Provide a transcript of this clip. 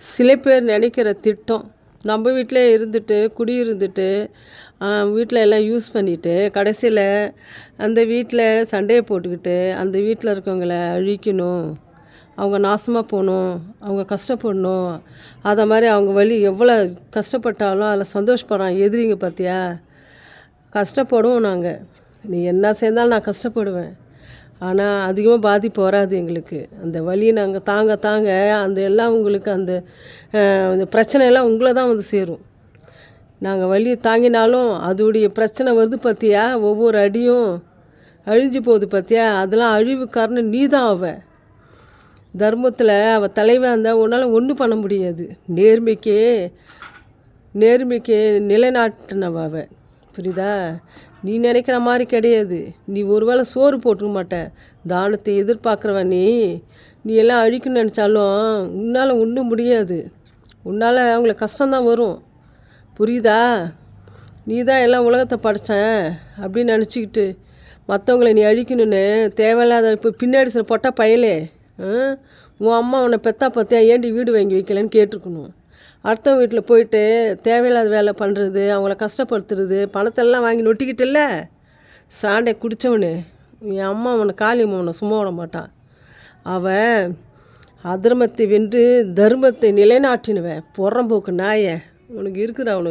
சில பேர் நினைக்கிற திட்டம். நம்ம வீட்டிலே இருந்துட்டு குடியிருந்துட்டு வீட்டில் எல்லாம் யூஸ் பண்ணிவிட்டு கடைசியில் அந்த வீட்டில் சண்டையை போட்டுக்கிட்டு அந்த வீட்டில் இருக்கவங்கள அழிக்கணும். அவங்க நாசமாக போகணும். அவங்க கஷ்டப்படணும். அதை மாதிரி அவங்க வழி எவ்வளோ கஷ்டப்பட்டாலும் அதில் சந்தோஷப்படுறான் எதிரிங்க பார்த்தியா? கஷ்டப்படுவோம் நாங்கள் நீ என்ன சேர்ந்தாலும் நான் கஷ்டப்படுவேன். ஆனால் அதிகமாக பாதிப்பு வராது எங்களுக்கு. அந்த வலியை நாங்கள் தாங்க தாங்க அந்த எல்லாம் உங்களுக்கு அந்த அந்த பிரச்சனையெல்லாம் உங்களை தான் வந்து சேரும். நாங்கள் வலியை தாங்கினாலும் அதோடைய பிரச்சனை வருது பார்த்தியா ஒவ்வொரு அடியும் அழிஞ்சு போகுது பார்த்தியா அதெல்லாம் அழிவு காரணம் நீ தான் அவ. தர்மத்தில் அவள் தலைவன் இருந்தால் உன்னால் ஒன்றும் பண்ண முடியாது. நேர்மைக்கு நேர்மைக்கு நிலைநாட்டினவ அவள் புரியுதா? நீ நினைக்கிற மாதிரி கிடையாது. நீ ஒருவேளை சோறு போட்டுக்க மாட்ட. தானத்தை எதிர்பார்க்குறவன் நீ. நீ எல்லாம் அழிக்கணும்னு நினச்சாலும் உன்னால் ஒன்றும் முடியாது. உன்னால் அவங்களுக்கு கஷ்டம்தான் வரும். புரியுதா? நீ தான் எல்லாம் உலகத்தை படைச்சேன் அப்படின்னு நினச்சிக்கிட்டு மற்றவங்களை நீ அழிக்கணும்னு தேவையில்லாத இப்போ பின்னாடி சில பொட்டா பயலே. உன் அம்மா உன்னை பெத்தா பார்த்தியா ஏண்டி வீடு வாங்கி வைக்கலன்னு கேட்டிருக்கணும். அடுத்தவங்க வீட்டில் போயிட்டு தேவையில்லாத வேலை பண்ணுறது அவங்கள கஷ்டப்படுத்துறது பணத்தெல்லாம் வாங்கி நொட்டிக்கிட்டல சாண்டை குடித்தவனு என் அம்மா உன்னை காளி உன்னை சும்மா விட மாட்டான் அவன் அதர்மத்தை வென்று தர்மத்தை நிலைநாட்டினுவன் புறம்போக்கு நாய. உனக்கு இருக்கிற அவனு